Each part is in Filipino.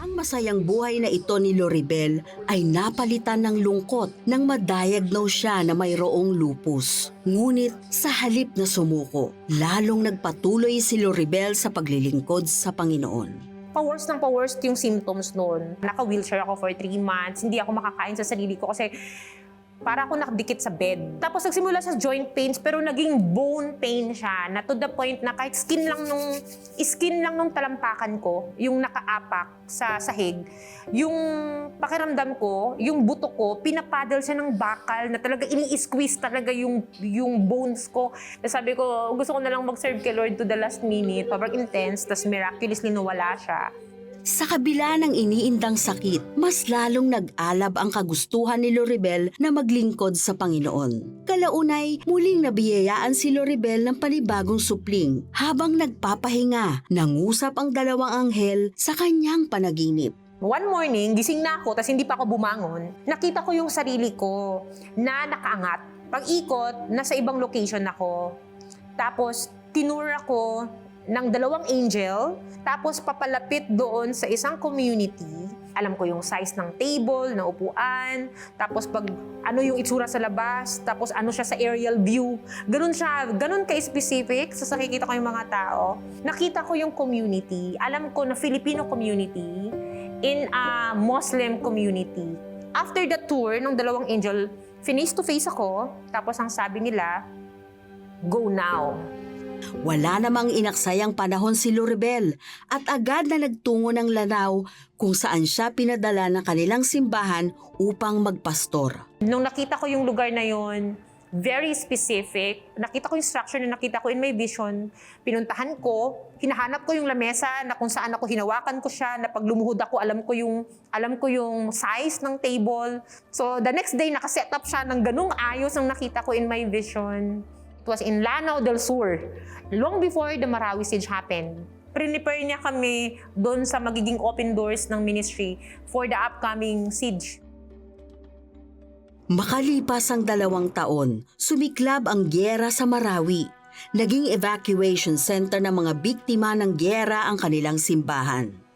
Ang masayang buhay na ito ni Loribel ay napalitan ng lungkot nang madiagnose siya na mayroong lupus. Ngunit sa halip na sumuko, lalong nagpatuloy si Loribel sa paglilingkod sa Panginoon. pa-worse ng pa-worse yung symptoms noon. Naka-wheelchair ako for three months. Hindi ako makakain sa sarili ko kasi para ako nakadikit sa bed. Tapos nagsimula sa joint pains pero naging bone pain siya na to the point na kahit skin lang nung skin lang nung talampakan ko, yung nakaapak sa sahig, yung pakiramdam ko, yung buto ko, pinapaddle siya ng bakal na talaga ini-squeeze talaga yung yung bones ko. Sabi ko, gusto ko na lang mag-serve kay Lord to the last minute. Sobrang intense, tapos miraculously nawala siya. Sa kabila ng iniindang sakit, mas lalong nag-alab ang kagustuhan ni Loribel na maglingkod sa Panginoon. Kalaunay, muling nabiyayaan si Loribel ng panibagong supling habang nagpapahinga, nangusap ang dalawang anghel sa kanyang panaginip. One morning, gising na ako, tapos hindi pa ako bumangon. Nakita ko yung sarili ko na nakaangat. Pag-ikot, nasa ibang location ako. Tapos, tinur ako ng dalawang angel, tapos papalapit doon sa isang community. Alam ko yung size ng table, ng upuan, tapos pag ano yung itsura sa labas, tapos ano siya sa aerial view. Ganun siya, ganun ka-specific sa nakikita ko yung mga tao. Nakita ko yung community. Alam ko na Filipino community in a Muslim community. After the tour ng dalawang angel, face to face ako, tapos ang sabi nila, go now. Wala namang inaksayang panahon si Loribel at agad na nagtungo ng Lanao kung saan siya pinadala ng kanilang simbahan upang magpastor. Nung nakita ko yung lugar na yon, very specific. Nakita ko yung structure na nakita ko in my vision. Pinuntahan ko, hinahanap ko yung lamesa na kung saan ako hinawakan ko siya, na pag lumuhod ako, alam ko yung, alam ko yung size ng table. So the next day, nakaset up siya ng ganung ayos ang nakita ko in my vision. It was in Lanao del Sur, long before the Marawi siege happened. Prepare niya kami doon sa magiging open doors ng ministry for the upcoming siege. Makalipas ang dalawang taon, sumiklab ang gyera sa Marawi. Naging evacuation center ng mga biktima ng gyera ang kanilang simbahan.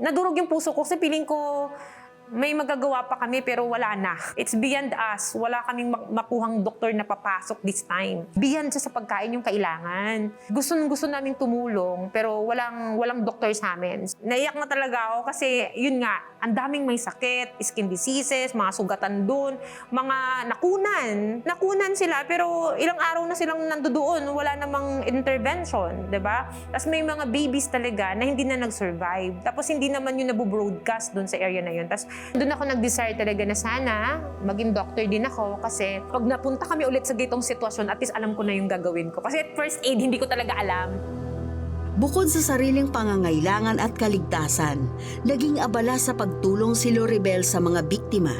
nadurog yung puso ko kasi feeling ko may magagawa pa kami pero wala na. It's beyond us. Wala kaming mak- makuhang doktor na papasok this time. Beyond sa sa pagkain yung kailangan. Gusto gusto naming tumulong pero walang walang doktor sa amin. Naiyak na talaga ako kasi yun nga, ang daming may sakit, skin diseases, mga sugatan doon, mga nakunan. Nakunan sila pero ilang araw na silang nandoon, wala namang intervention, 'di ba? Tapos may mga babies talaga na hindi na nag-survive. Tapos hindi naman yun nabu-broadcast doon sa area na yun. Tapos doon ako nag-desire talaga na sana maging doctor din ako kasi pag napunta kami ulit sa gitong sitwasyon, at least alam ko na yung gagawin ko. Kasi at first aid, hindi ko talaga alam. Bukod sa sariling pangangailangan at kaligtasan, naging abala sa pagtulong si Loribel sa mga biktima.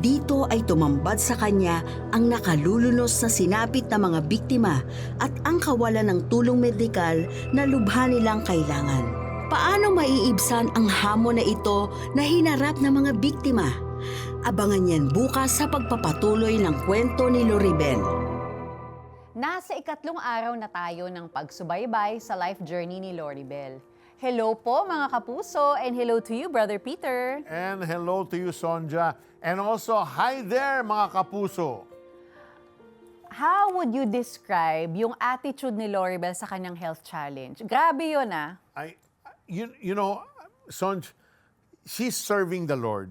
Dito ay tumambad sa kanya ang nakalulunos na sinapit na mga biktima at ang kawalan ng tulong medikal na lubha nilang kailangan. Paano maiibsan ang hamon na ito na hinarap ng mga biktima? Abangan yan bukas sa pagpapatuloy ng kwento ni Loribel. Nasa ikatlong araw na tayo ng pagsubaybay sa life journey ni Loribel. Hello po mga kapuso and hello to you, Brother Peter. And hello to you, Sonja. And also, hi there, mga kapuso. How would you describe yung attitude ni Loribel sa kanyang health challenge? Grabe yun ah. You, you know, Sonj, she's serving the Lord.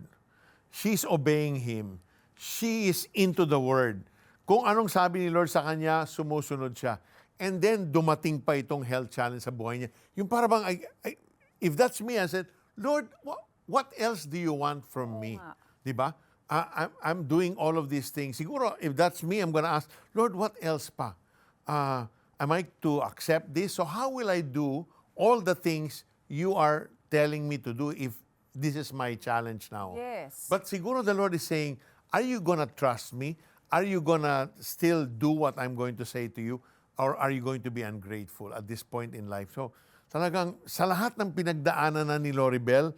She's obeying Him. She is into the Word. Kung anong sabi ni Lord sa kanya, sumusunod siya. And then, dumating pa itong health challenge sa buhay niya. Yung para bang, I, I, if that's me, I said, Lord, what, what else do you want from me? Di ba? I'm, I'm doing all of these things. Siguro, if that's me, I'm gonna ask, Lord, what else pa? Uh, am I to accept this? So how will I do all the things you are telling me to do if this is my challenge now? Yes. But siguro the Lord is saying, are you gonna trust me? Are you gonna still do what I'm going to say to you? Or are you going to be ungrateful at this point in life? So, talagang sa lahat ng pinagdaanan na ni Loribel,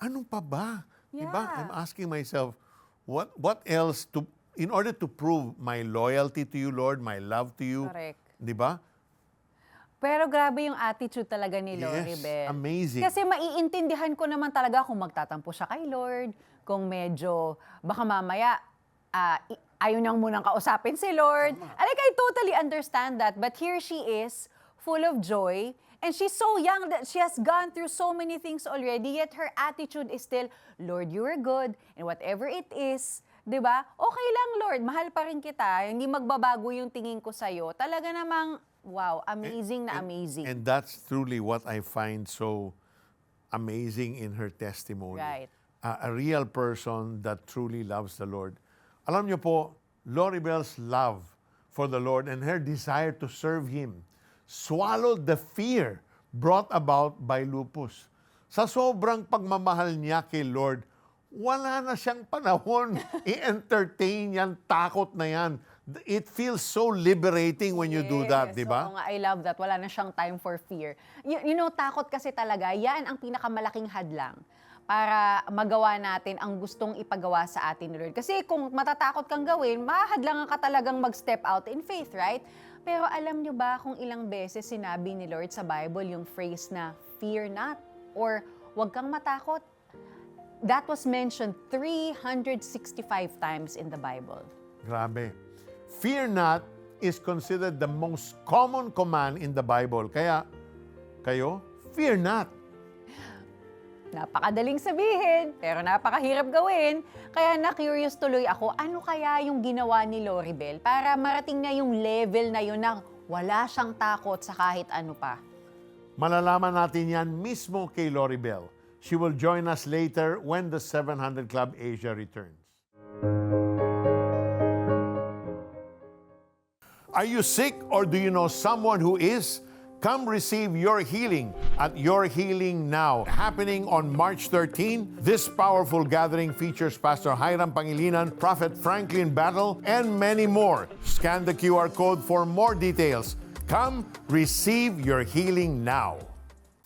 anong pa ba? Diba? Yeah. I'm asking myself, what what else to in order to prove my loyalty to you, Lord, my love to you. Correct. Di ba? Pero grabe yung attitude talaga ni Yes, Lori Bell. amazing. Kasi maiintindihan ko naman talaga kung magtatampo siya kay Lord, kung medyo baka mamaya i- ayaw niyang munang kausapin si Lord. Like, I totally understand that. But here she is, full of joy, and she's so young that she has gone through so many things already, yet her attitude is still, Lord, you are good, and whatever it is, 'di ba? Okay lang, Lord, mahal pa rin kita. Hindi magbabago yung tingin ko sa'yo. Talaga namang, wow, amazing na amazing. And that's truly what I find so amazing in her testimony. Right. A- a real person that truly loves the Lord. Alam niyo po, Lori Bell's love for the Lord and her desire to serve Him swallowed the fear brought about by lupus. Sa sobrang pagmamahal niya kay Lord, wala na siyang panahon i-entertain yan, takot na yan. It feels so liberating when you do that, Yes, di ba? oo nga, I love that. Wala na siyang time for fear. You, you know, takot kasi talaga, yan ang pinakamalaking hadlang para magawa natin ang gustong ipagawa sa atin ni Lord. Kasi kung matatakot kang gawin, mahadlangan ka talagang mag-step out in faith, right? Pero alam nyo ba kung ilang beses sinabi ni Lord sa Bible yung phrase na, fear not, or huwag kang matakot? That was mentioned 365 times in the Bible. Grabe. Fear not is considered the most common command in the Bible. Kaya, kayo, fear not. Napakadaling sabihin, pero napakahirap gawin. Kaya na-curious tuloy ako, ano kaya yung ginawa ni Lori Bell para marating na yung level na yun na wala siyang takot sa kahit ano pa. Malalaman natin yan mismo kay Lori Bell. She will join us later when the 700 Club Asia returns. Are you sick or do you know someone who is? Come receive your healing at Your Healing Now. Happening on March 13, this powerful gathering features Pastor Hiram Pangilinan, Prophet Franklin Battle, and many more. Scan the QR code for more details. Come receive your healing now.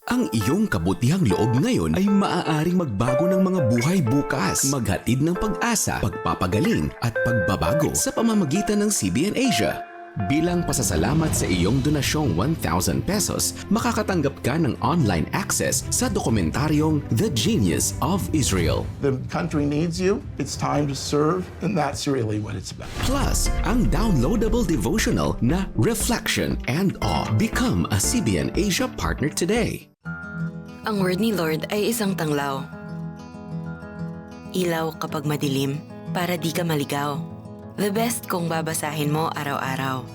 Ang iyong kabutihang loob ngayon ay maaaring magbago ng mga buhay bukas. Maghatid ng pag-asa, pagpapagaling at pagbabago sa pamamagitan ng CBN Asia. Bilang pasasalamat sa iyong donasyong 1,000 pesos, makakatanggap ka ng online access sa dokumentaryong The Genius of Israel. The country needs you. It's time to serve, and that's really what it's about. Plus, ang downloadable devotional na Reflection and Awe. Become a CBN Asia partner today. Ang word ni Lord ay isang tanglaw. Ilaw kapag madilim, para di ka maligaw. The best kung babasahin mo araw-araw.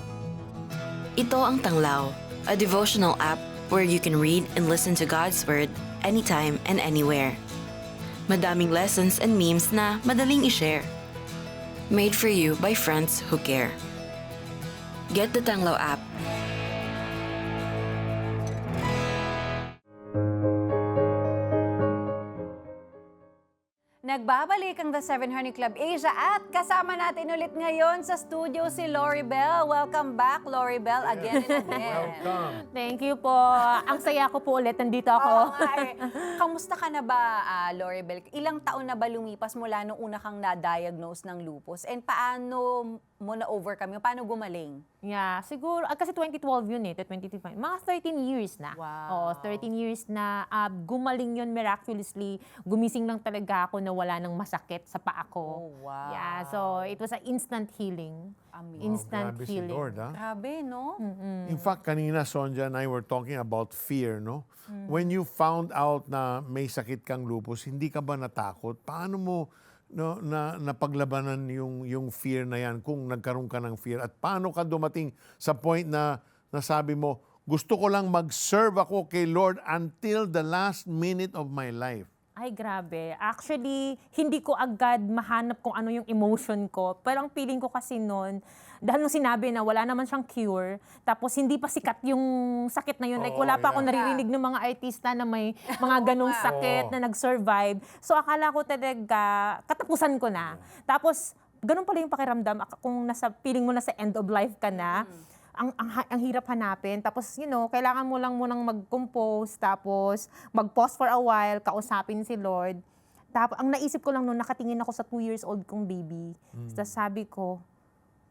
Ito ang Tanglaw, a devotional app where you can read and listen to God's Word anytime and anywhere. Madaming lessons and memes na madaling i-share. Made for you by friends who care. Get the Tanglaw app Nagbabalik ang The 700 Club Asia at kasama natin ulit ngayon sa studio si Lori Bell. Welcome back, Lori Bell, again and again. Thank you po. Ang saya ko po ulit. Nandito Oo ako. nga eh. Kamusta ka na ba, ah, Lori Bell? Ilang taon na ba lumipas mula nung una kang na-diagnose ng lupus? And paano mo na-overcome yun? Paano gumaling? Yeah, siguro, ah, kasi 2012 yun eh, to 2025. Mga 13 years na. Wow. Oo, 13 years na ah, gumaling yun miraculously. Gumising lang talaga ako na wala nang masakit sa paa ko. Oh, wow. Yeah, so it was an instant healing. Amazing. Instant Grabe si healing. Lord, ha? Grabe, no? In fact, kanina Sonja and I were talking about fear, no? Mm. When you found out na may sakit kang lupus, hindi ka ba natakot? Paano mo no, na napaglabanan yung yung fear na yan kung nagkaroon ka ng fear? At paano ka dumating sa point na nasabi mo, gusto ko lang mag-serve ako kay Lord until the last minute of my life? Ay, grabe. Actually, hindi ko agad mahanap kung ano yung emotion ko. Pero ang feeling ko kasi noon, dahil nung sinabi na wala naman siyang cure, tapos hindi pa sikat yung sakit na yun. like, Oo, wala pa yeah. naririnig ng mga artista na may mga ganong sakit na nag-survive. So, akala ko talaga, katapusan ko na. Tapos, ganun pala yung pakiramdam. Ak- Kung nasa, feeling mo na sa end of life ka na, ang, ang, ha- ang hirap hanapin. Tapos, you know, kailangan mo lang munang mag-compose, tapos mag-pause for a while, kausapin si Lord. Tapos, ang naisip ko lang noon, nakatingin ako sa two years old kong baby. Tapos sabi ko,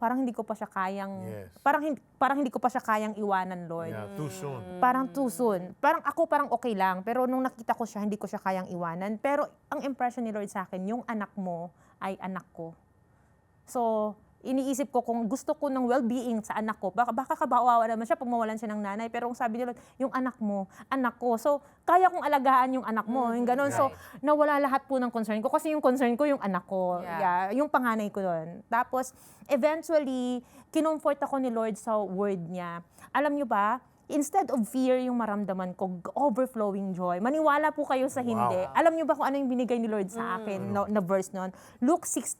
parang hindi ko pa siya kayang, Yes. parang, hindi, parang hindi ko pa siya kayang iwanan, Lord. Yeah, too soon. Parang too soon. Parang ako parang okay lang. Pero nung nakita ko siya, hindi ko siya kayang iwanan. Pero ang impression ni Lord sa akin, yung anak mo ay anak ko. So, iniisip ko kung gusto ko ng well-being sa anak ko, baka, baka kabawawa naman siya pag mawalan siya ng nanay. Pero ang sabi ni Lord, yung anak mo, anak ko. So, kaya kong alagaan yung anak mo. Yung ganun. So, nawala lahat po ng concern ko. Kasi yung concern ko, yung anak ko. Yeah. Yeah, yung panganay ko doon. Tapos, eventually, kinomfort ako ni Lord sa word niya. Alam niyo ba, instead of fear yung maramdaman ko, overflowing joy. Maniwala po kayo sa hindi. Alam niyo ba kung ano yung binigay ni Lord sa akin no- na verse noon? Luke 6,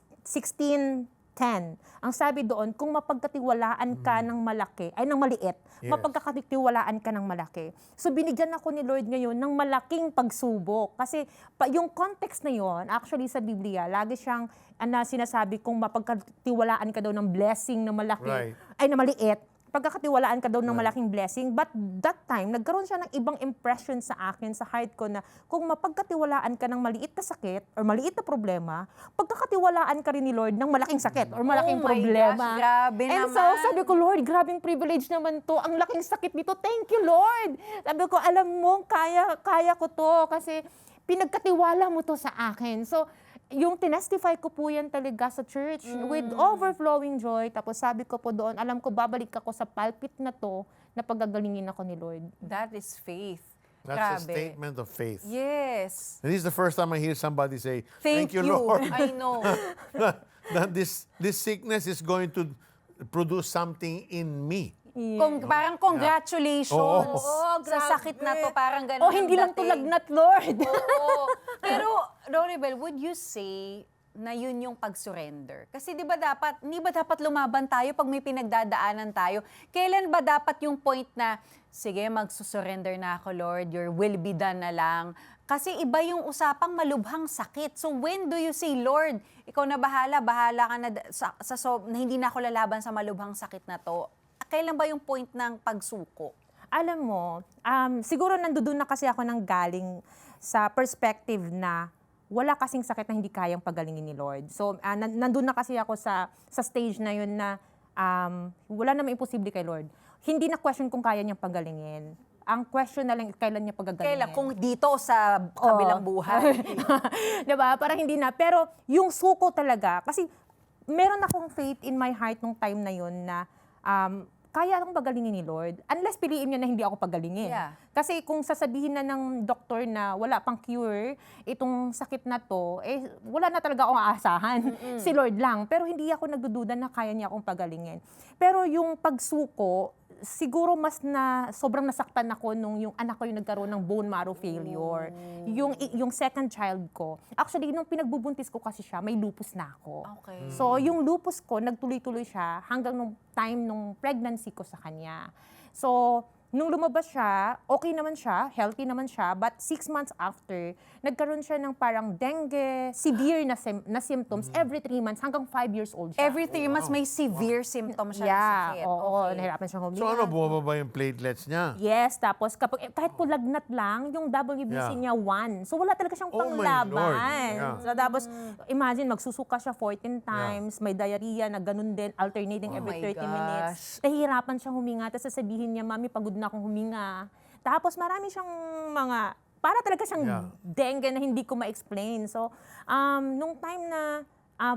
16:10. Ang sabi doon, kung mapagkatiwalaan ka ng malaki, ay ng maliit, Yes. mapagkakatiwalaan ka ng malaki. So binigyan ako ni Lord ngayon ng malaking pagsubok. Kasi pa, yung context na yon actually sa Biblia, lagi siyang ana, sinasabi kung mapagkatiwalaan ka daw ng blessing na malaki, Right. ay na maliit, pagkakatiwalaan ka daw ng malaking blessing. But that time, nagkaroon siya ng ibang impression sa akin, sa heart ko na kung mapagkatiwalaan ka ng maliit na sakit or maliit na problema, pagkakatiwalaan ka rin ni Lord ng malaking sakit or malaking Oh problema. gosh, grabe And so, naman. sabi ko, Lord, grabing privilege naman to. Ang laking sakit nito. Thank you, Lord. Sabi ko, alam mo, kaya, kaya ko to kasi pinagkatiwala mo to sa akin. So, yung tinestify ko po yan talaga sa church with overflowing joy. Tapos sabi ko po doon, alam ko babalik ako sa pulpit na to na pagagalingin ako ni Lord. That is faith. That's a Grabe. statement of faith. Yes. And this is the first time I hear somebody say, Thank, Thank, you, Lord, I know. that this, this sickness is going to produce something in me. Kung, parang congratulations. Oo. sa grabe. sakit na to, parang ganun. Oh, hindi ang lang to dating. lagnat, Lord. Oo. Pero, Doribel, would you say na yun yung pag-surrender? Kasi di ba dapat, hindi ba dapat lumaban tayo pag may pinagdadaanan tayo? Kailan ba dapat yung point na, sige, magsusurrender na ako, Lord, your will be done na lang. Kasi iba yung usapang malubhang sakit. So when do you say, Lord, ikaw na bahala, bahala ka na da- sa, sa so, na hindi na ako lalaban sa malubhang sakit na to. Kailan ba yung point ng pagsuko? alam mo, um, siguro nandoon na kasi ako nang galing sa perspective na wala kasing sakit na hindi kayang pagalingin ni Lord. So, uh, nan- nandun na kasi ako sa, sa stage na yun na um, wala namang imposible kay Lord. Hindi na question kung kaya niyang pagalingin. Ang question na lang kailan niya pagagalingin. Kailan? Kung dito sa kabilang Oo. buhay. 'Di ba? Parang hindi na. Pero yung suko talaga, kasi meron akong faith in my heart nung time na yun na um, kaya akong pagalingin ni Lord. Unless piliin niya na hindi ako pagalingin. Yeah. Kasi kung sasabihin na ng doktor na wala pang cure, itong sakit na to, eh wala na talaga akong aasahan. si Lord lang. Pero hindi ako nagdududa na kaya niya akong pagalingin. Pero yung pagsuko, siguro mas na sobrang nasaktan ako nung yung anak ko yung nagkaroon ng bone marrow failure. Yung yung second child ko. Actually nung pinagbubuntis ko kasi siya, may lupus na ako. Okay. So yung lupus ko nagtuloy-tuloy siya hanggang nung time nung pregnancy ko sa kanya. So nung lumabas siya, okay naman siya, healthy naman siya, but six months after, nagkaroon siya ng parang dengue, severe na, sim- na symptoms every three months hanggang five years old siya. Every three months may severe symptoms siya ng yeah, sakit. oo, Okay. nahirapan siyang huminga. So ano, bumababa yung platelets niya? Yes, tapos kapag eh, kahit po lagnat lang, yung WBC Yeah. niya 1. So wala talaga siyang Oh my panglaban. Lord. Yeah. So tapos imagine magsusuka siya 14 times, may diarrhea na ganun din, alternating Oh every my 30 minutes. gosh. Nahihirapan siyang huminga, tapos sasabihin niya, "Mami, pagod na akong huminga." Tapos marami siyang mga para talaga siyang Yeah. dengue na hindi ko ma-explain. So, um, nung time na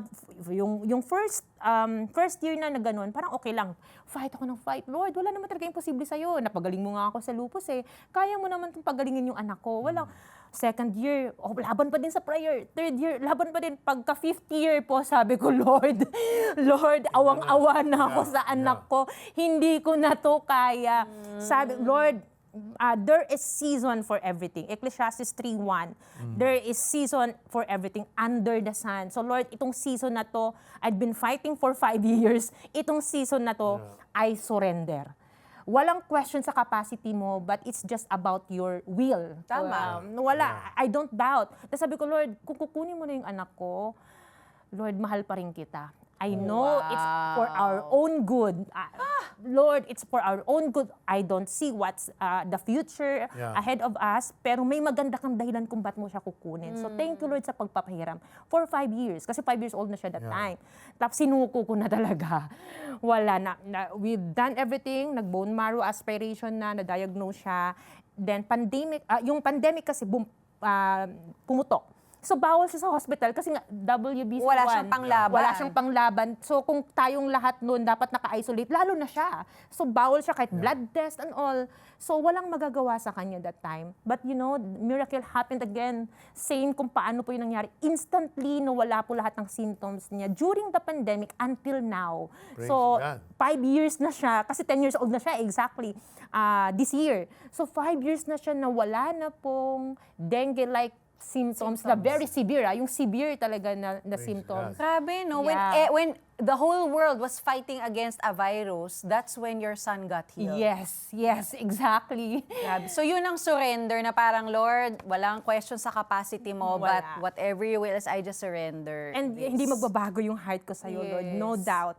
f- yung yung first um, first year na na ganun, parang okay lang. Fight ako ng fight. Lord, wala naman talaga imposible sa'yo. Napagaling mo nga ako sa lupus eh. Kaya mo naman itong pagalingin yung anak ko. Wala. Second year, oh, laban pa din sa prayer. Third year, laban pa din. Pagka fifth year po, sabi ko, Lord, Lord, awang-awa na ako Yeah, sa anak ko. Hindi ko na to kaya. Sabi, Lord, uh, there is season for everything. Ecclesiastes 3.1. There is season for everything under the sun. So Lord, itong season na to, I've been fighting for five years. Itong season na to, I surrender. Walang question sa capacity mo, but it's just about your will. Tama. Um, wala, I don't doubt. Tapos sabi ko, Lord, kung kukunin mo na yung anak ko, Lord, mahal pa rin kita. I know it's for our Wow. own good. Ah, Lord, it's for our own good. I don't see what's uh, the future Yeah. ahead of us, pero may maganda kang dahilan kung ba't mo siya kukunin. So thank you Lord sa pagpapahiram. For five years, kasi five years old na siya that time. Tapos sinuko ko na talaga. Wala na, na. We've done everything, nag-bone marrow aspiration na, na-diagnose siya. Then pandemic, ah, yung pandemic kasi bum, ah, pumutok. So bawal siya sa hospital kasi nga WBC Wala 1. siyang panglaban. Wala siyang panglaban. So kung tayong lahat noon dapat naka-isolate, lalo na siya. So bawal siya kahit blood test and all. So walang magagawa sa kanya that time. But you know, miracle happened again. Same kung paano po yung nangyari. Instantly, nawala po lahat ng symptoms niya during the pandemic until now. Praise so God. five years na siya, kasi 10 years old na siya exactly ah, this year. So five years na siya na wala na pong dengue-like symptoms, na very severe, ah, yung severe talaga na, na Praise symptoms. Grabe, no? When, Yeah. eh, when the whole world was fighting against a virus, that's when your son got healed. Yes, yes, exactly. Grabe. So yun ang surrender na parang, Lord, walang question sa capacity mo, Wala. but whatever you will is I just surrender. And this. hindi magbabago yung heart ko sa'yo, Lord. No Yes. doubt.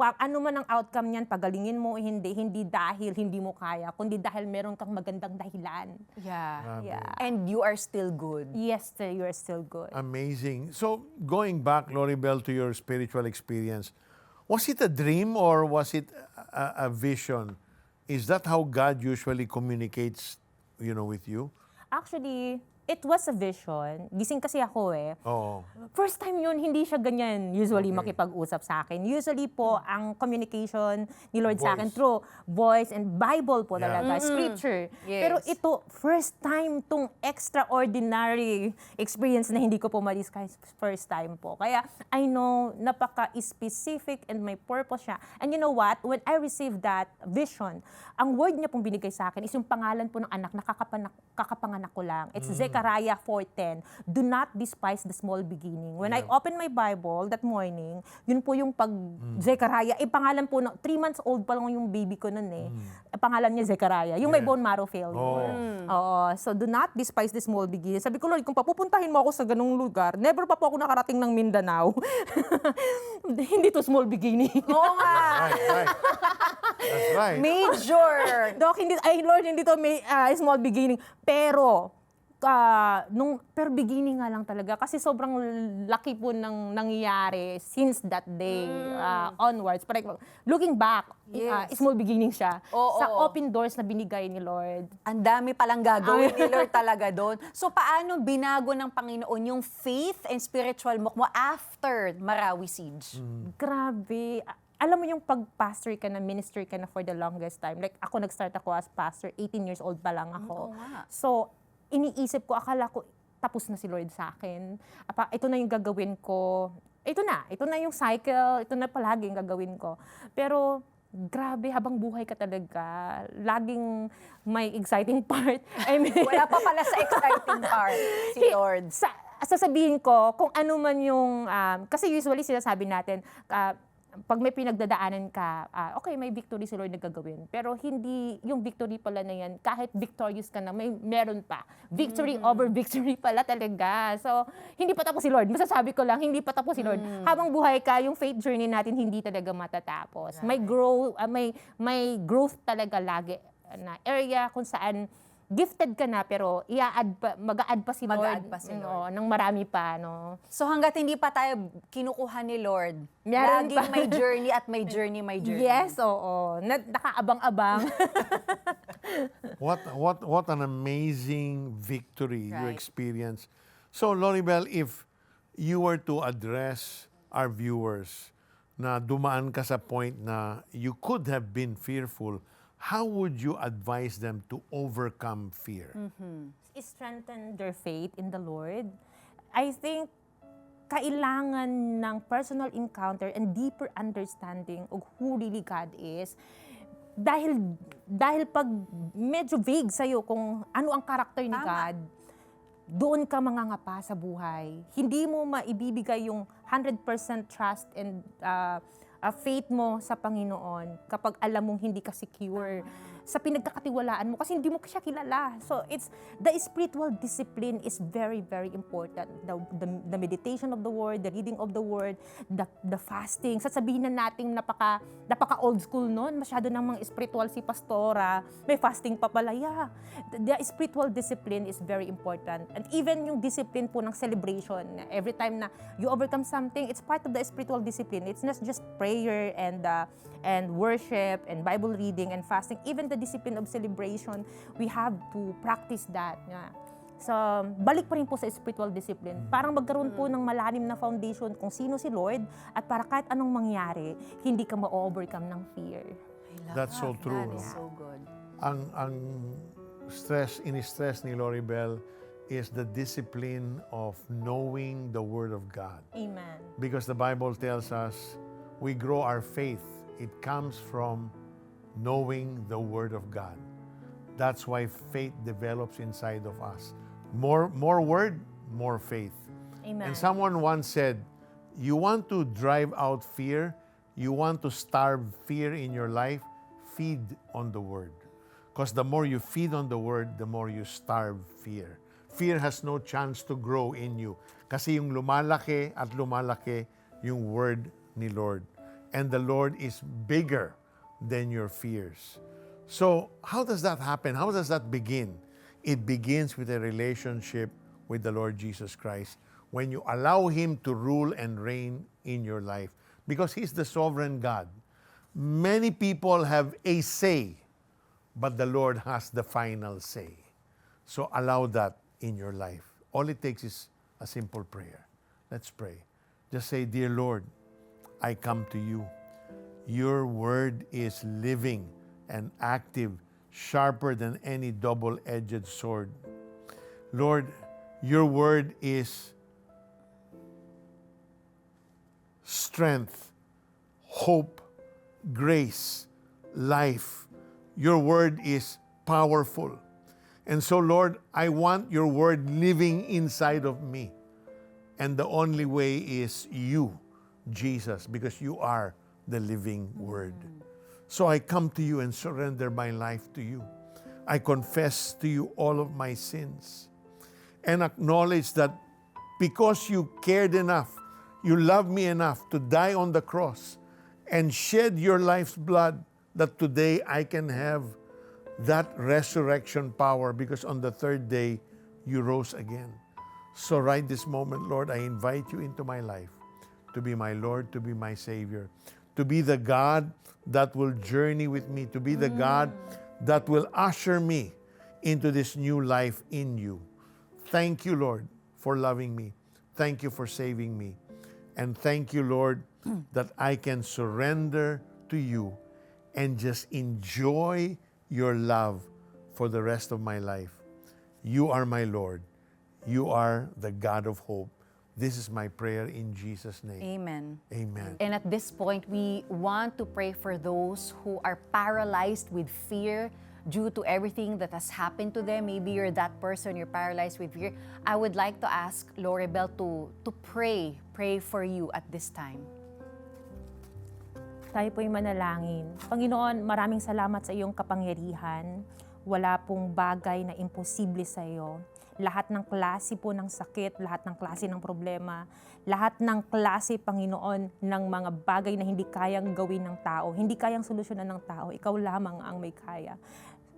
Ano man ang outcome niyan, pagalingin mo o hindi, hindi dahil hindi mo kaya, kundi dahil meron kang magandang dahilan. Yeah. Grabe. Yeah. And you are still good. Yes, sir, you are still good. Amazing. So, going back, Loribel, to your spiritual experience, was it a dream or was it a, a vision? Is that how God usually communicates, you know, with you? Actually, it was a vision. Gising kasi ako eh. Oo. First time yun, hindi siya ganyan usually Okay. makipag-usap sa akin. Usually po, ang communication ni Lord sa akin Voice. through voice and Bible po Yeah. talaga, scripture. Yes. Pero ito, first time tong extraordinary experience na hindi ko po ma-discuss first time po. Kaya I know, napaka-specific and may purpose siya. And you know what? When I received that vision, ang word niya pong binigay sa akin is yung pangalan po ng anak na kakapanak, kakapanganak ko lang. It's Zechariah 4.10. Do not despise the small beginning. When I Yeah. opened my Bible that morning, yun po yung pag Zechariah. Eh, pangalan po, ng, three months old pa lang yung baby ko nun eh. Eh, pangalan niya Zechariah. Yung may Yeah. bone marrow failure. Oh. Oo. So, do not despise the small beginning. Sabi ko, Lord, kung papupuntahin mo ako sa ganung lugar, never pa po ako nakarating ng Mindanao. Hindi to small beginning. Oo nga. Right, right. That's right. Major. Dok, hindi, ay Lord, hindi to may ah, small beginning. Pero, ah, nung, pero beginning nga lang talaga. Kasi sobrang laki po ng nangyayari since that day ah, onwards. Pero looking back, ah, Yes. small beginning siya. Oo. Sa open doors na binigay ni Lord. Ang dami palang gagawin ni Lord talaga doon. So paano binago ng Panginoon yung faith and spiritual mo mo after Marawi Siege? Grabe. A- Alam mo yung pag-pastor ka na, minister ka na for the longest time. Like ako, nag-start ako as pastor, 18 years old pa lang ako. oo nga. So, iniisip ko, akala ko, tapos na si Lord sa akin. Apa, ito na yung gagawin ko. Ito na. Ito na yung cycle. Ito na palagi yung gagawin ko. Pero, grabe, habang buhay ka talaga, laging may exciting part. I mean, Wala pa pala sa exciting part si Lord. sa, sasabihin ko kung ano man yung, um, kasi usually sinasabi natin, ah, pag may pinagdadaanan ka, ah, okay, may victory si Lord na gagawin. Pero hindi, yung victory pala na yan, kahit victorious ka na, may meron pa. Victory over victory pala talaga. So, hindi pa tapos si Lord. Masasabi ko lang, hindi pa tapos si Lord. Habang buhay ka, yung faith journey natin hindi talaga matatapos. May grow, ah, may, may growth talaga lagi na area kung saan gifted ka na pero i-add pa, mag-a-add pa si Lord. Mag-a-add pa si Lord. Oo, ng marami pa, no? So hanggat hindi pa tayo kinukuha ni Lord, Meron laging pa. may journey at may journey, may journey. Yes, oo. Na, nakaabang-abang. What what what an amazing victory you Right. experience. So Loribel, if you were to address our viewers na dumaan ka sa point na you could have been fearful, how would you advise them to overcome fear? strengthen their faith in the Lord. I think kailangan ng personal encounter and deeper understanding of who really God is. Dahil dahil pag medyo vague sa'yo kung ano ang karakter ni Tama. God, doon ka mangangapa sa buhay. Hindi mo maibibigay yung 100% trust and uh, uh, faith mo sa Panginoon kapag alam mong hindi ka secure. Sa pinagkakatiwalaan mo kasi hindi mo siya kilala. So it's the spiritual discipline is very very important. The, the, the meditation of the word, the reading of the word, the, the fasting. Sasabihin na natin napaka napaka old school noon, masyado ng mga spiritual si pastora, may fasting pa pala. Yeah. The, the spiritual discipline is very important. And even yung discipline po ng celebration, every time na you overcome something, it's part of the spiritual discipline. It's not just prayer and uh, and worship and Bible reading and fasting. Even the discipline of celebration, we have to practice that. Yeah. So, balik pa rin po sa spiritual discipline. Parang magkaroon po ng malalim na foundation kung sino si Lord at para kahit anong mangyari, hindi ka ma-overcome ng fear. That's so true, That is no? so good. ang ang stress ini-stress ni Loribel is the discipline of knowing the word of God. Amen. Because the Bible tells us we grow our faith. It comes from knowing the word of God. That's why faith develops inside of us. More more word, more faith. Amen. And someone once said, you want to drive out fear, you want to starve fear in your life, feed on the word. Because the more you feed on the word, the more you starve fear. Fear has no chance to grow in you. Kasi yung lumalaki at lumalaki yung word ni Lord. And the Lord is bigger than your fears. So, how does that happen? How does that begin? It begins with a relationship with the Lord Jesus Christ when you allow Him to rule and reign in your life because He's the sovereign God. Many people have a say, but the Lord has the final say. So, allow that in your life. All it takes is a simple prayer. Let's pray. Just say, Dear Lord, I come to you. Your word is living and active, sharper than any double edged sword. Lord, your word is strength, hope, grace, life. Your word is powerful. And so, Lord, I want your word living inside of me. And the only way is you, Jesus, because you are the living mm-hmm. word. So I come to you and surrender my life to you. I confess to you all of my sins and acknowledge that because you cared enough, you loved me enough to die on the cross and shed your life's blood, that today I can have that resurrection power because on the third day you rose again. So, right this moment, Lord, I invite you into my life to be my Lord, to be my Savior, to be the God that will journey with me, to be the mm. God that will usher me into this new life in you. Thank you, Lord, for loving me. Thank you for saving me. And thank you, Lord, that I can surrender to you and just enjoy your love for the rest of my life. You are my Lord. You are the God of hope. This is my prayer in Jesus' name. Amen. Amen. And at this point, we want to pray for those who are paralyzed with fear due to everything that has happened to them. Maybe you're that person, you're paralyzed with fear. I would like to ask Loribel to, to pray, pray for you at this time. Tayo po'y manalangin. Panginoon, maraming salamat sa iyong kapangyarihan. Wala pong bagay na imposible sa iyo. Lahat ng klase po ng sakit, lahat ng klase ng problema, lahat ng klase, Panginoon, ng mga bagay na hindi kayang gawin ng tao, hindi kayang solusyonan ng tao, ikaw lamang ang may kaya.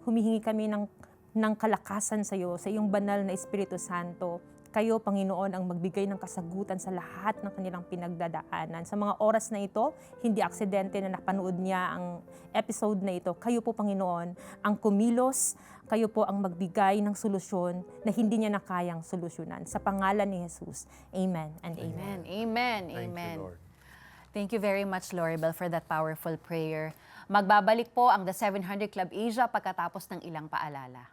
Humihingi kami ng, ng kalakasan sa iyo, sa iyong banal na Espiritu Santo, kayo, Panginoon, ang magbigay ng kasagutan sa lahat ng kanilang pinagdadaanan. Sa mga oras na ito, hindi aksidente na napanood niya ang episode na ito. Kayo po, Panginoon, ang kumilos, kayo po ang magbigay ng solusyon na hindi niya na kayang solusyonan. Sa pangalan ni Jesus, Amen and Amen. Amen. Amen. Thank Amen. you, Lord. Thank you very much, Loribel, for that powerful prayer. Magbabalik po ang The 700 Club Asia pagkatapos ng ilang paalala.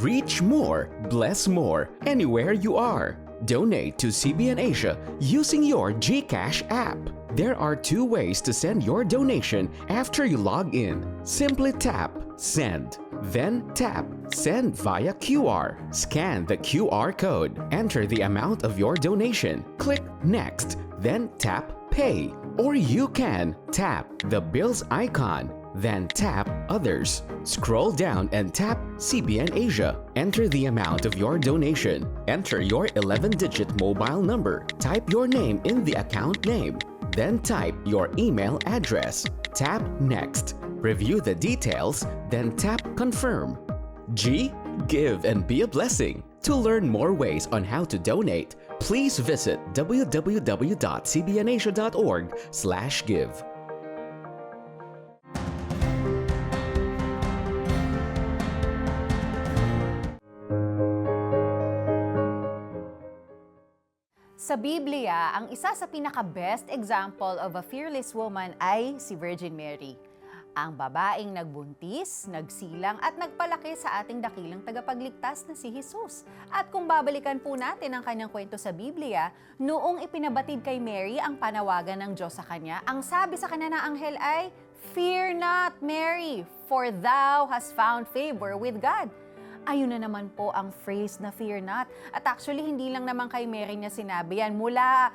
Reach more, bless more, anywhere you are. Donate to CBN Asia using your GCash app. There are two ways to send your donation after you log in. Simply tap Send. Then tap Send via QR. Scan the QR code. Enter the amount of your donation. Click Next. Then tap Pay. Or you can tap the bills icon. Then tap Others. Scroll down and tap CBN Asia. Enter the amount of your donation. Enter your 11 digit mobile number. Type your name in the account name. Then type your email address. Tap Next. Review the details, then tap Confirm. G. Give and be a blessing. To learn more ways on how to donate, please visit www.cbnasia.org/give. Sa Biblia, ang isa sa pinaka-best example of a fearless woman ay si Virgin Mary. Ang babaeng nagbuntis, nagsilang at nagpalaki sa ating dakilang tagapagligtas na si Jesus. At kung babalikan po natin ang kanyang kwento sa Biblia, noong ipinabatid kay Mary ang panawagan ng Diyos sa kanya, ang sabi sa kanya ng anghel ay, Fear not, Mary, for thou hast found favor with God. Ayun na naman po ang phrase na fear not. At actually, hindi lang naman kay Mary niya sinabi yan. Mula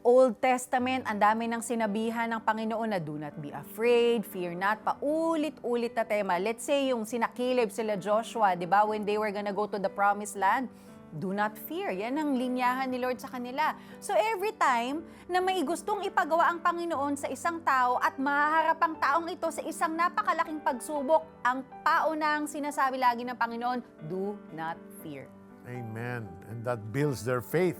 Old Testament, ang dami ng sinabihan ng Panginoon na do not be afraid, fear not, paulit-ulit na tema. Let's say yung sinakilib sila Joshua, di ba, when they were gonna go to the promised land, do not fear. Yan ang linyahan ni Lord sa kanila. So every time na may gustong ipagawa ang Panginoon sa isang tao at mahaharap ang taong ito sa isang napakalaking pagsubok, ang paunang sinasabi lagi ng Panginoon, do not fear. Amen. And that builds their faith.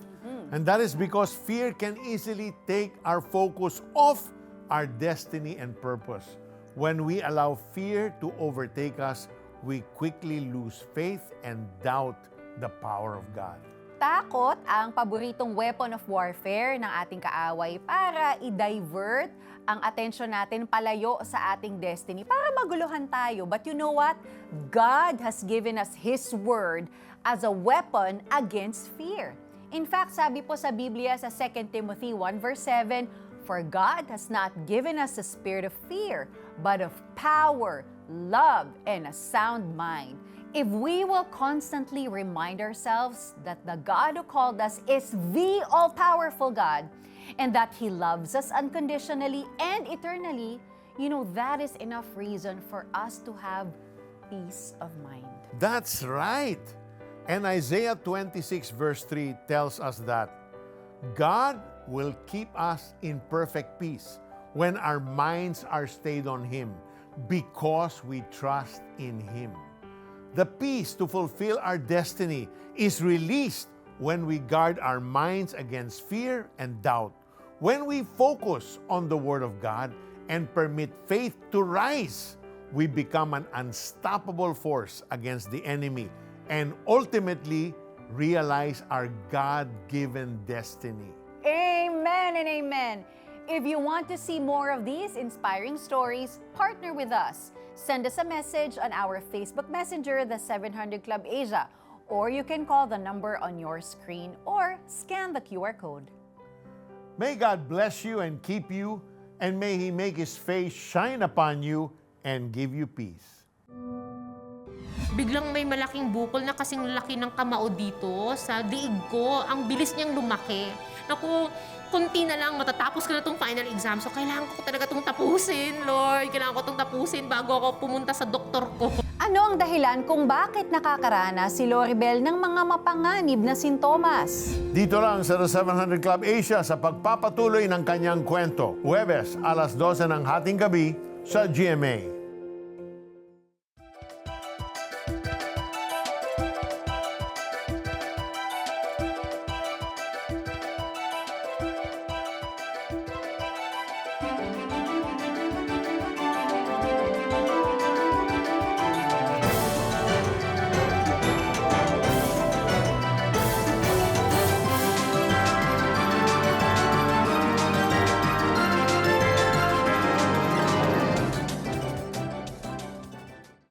And that is because fear can easily take our focus off our destiny and purpose. When we allow fear to overtake us, we quickly lose faith and doubt the power of God. Takot ang paboritong weapon of warfare ng ating kaaway para i-divert ang atensyon natin palayo sa ating destiny para maguluhan tayo. But you know what? God has given us His Word as a weapon against fear. In fact, sabi po sa Biblia sa 2 Timothy 1 verse 7, For God has not given us a spirit of fear, but of power, love, and a sound mind. If we will constantly remind ourselves that the God who called us is the all powerful God and that He loves us unconditionally and eternally, you know, that is enough reason for us to have peace of mind. That's right. And Isaiah 26, verse 3 tells us that God will keep us in perfect peace when our minds are stayed on Him because we trust in Him. The peace to fulfill our destiny is released when we guard our minds against fear and doubt, when we focus on the Word of God and permit faith to rise we become an unstoppable force against the enemy and ultimately realize our God given destiny. Amen and amen. If you want to see more of these inspiring stories, partner with us. Send us a message on our Facebook Messenger, the 700 Club Asia, or you can call the number on your screen or scan the QR code. May God bless you and keep you, and may He make His face shine upon you and give you peace. Biglang may malaking bukol na kasing laki ng kamao dito sa diig ko. Ang bilis niyang lumaki. Naku, kunti na lang, matatapos ko na tong final exam. So, kailangan ko talaga tong tapusin, Lord. Kailangan ko tong tapusin bago ako pumunta sa doktor ko. Ano ang dahilan kung bakit nakakaranas si Loribel ng mga mapanganib na sintomas? Dito lang sa The 700 Club Asia sa pagpapatuloy ng kanyang kwento. Huwebes, alas 12 ng hating gabi sa GMA.